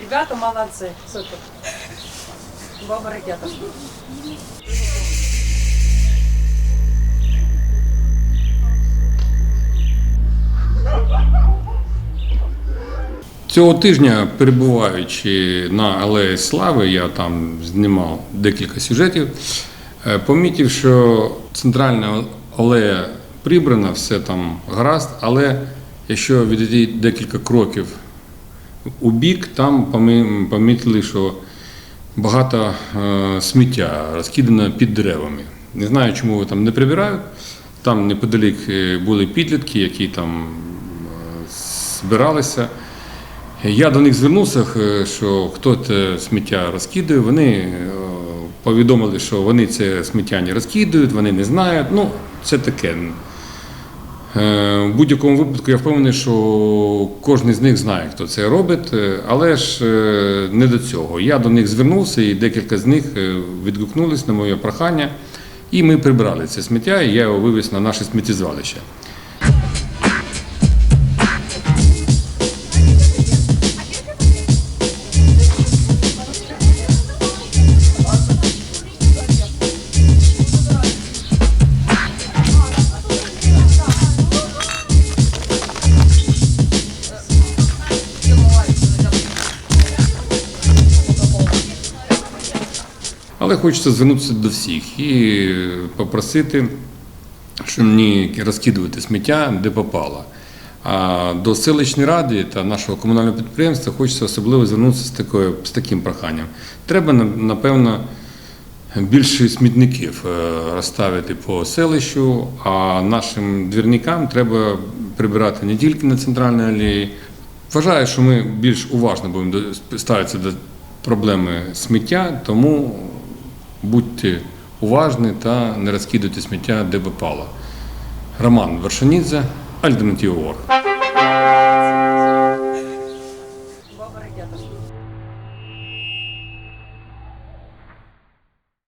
Ребята молодцы, супер. Баба ракета. Цього тижня, перебуваючи на Алеї Слави, я там знімав декілька сюжетів, е, помітив, що центральна алея прибрана, все там гаразд, але якщо відійти декілька кроків у бік, там помітили, що багато е, сміття розкидано під деревами. Не знаю, чому вони там не прибирають. Там неподалік е, були підлітки, які там е, збиралися. Я до них звернувся, що хто це сміття розкидає. Вони повідомили, що вони це сміття не розкидають, вони не знають. Ну, це таке. Е, В будь-якому випадку я впевнений, що кожен з них знає, хто це робить, е, але ж е, не до цього. Я до них звернувся, і декілька з них відгукнулись на моє прохання, і ми прибрали це сміття, і я його вивез на наше сміттєзвалище. Але хочеться звернутися до всіх і попросити, щоб не розкидувати сміття, де попало. А до селищної ради та нашого комунального підприємства хочеться особливо звернутися з, такою, з таким проханням. Треба, напевно, більше смітників е, розставити по селищу, а нашим двірникам треба прибирати не тільки на центральній алеї. Вважаю, що ми більш уважно будемо ставитися до проблеми сміття, тому будьте уважні та не розкидуйте сміття, де попало. Роман Вершинідзе, Альтернатива Орг.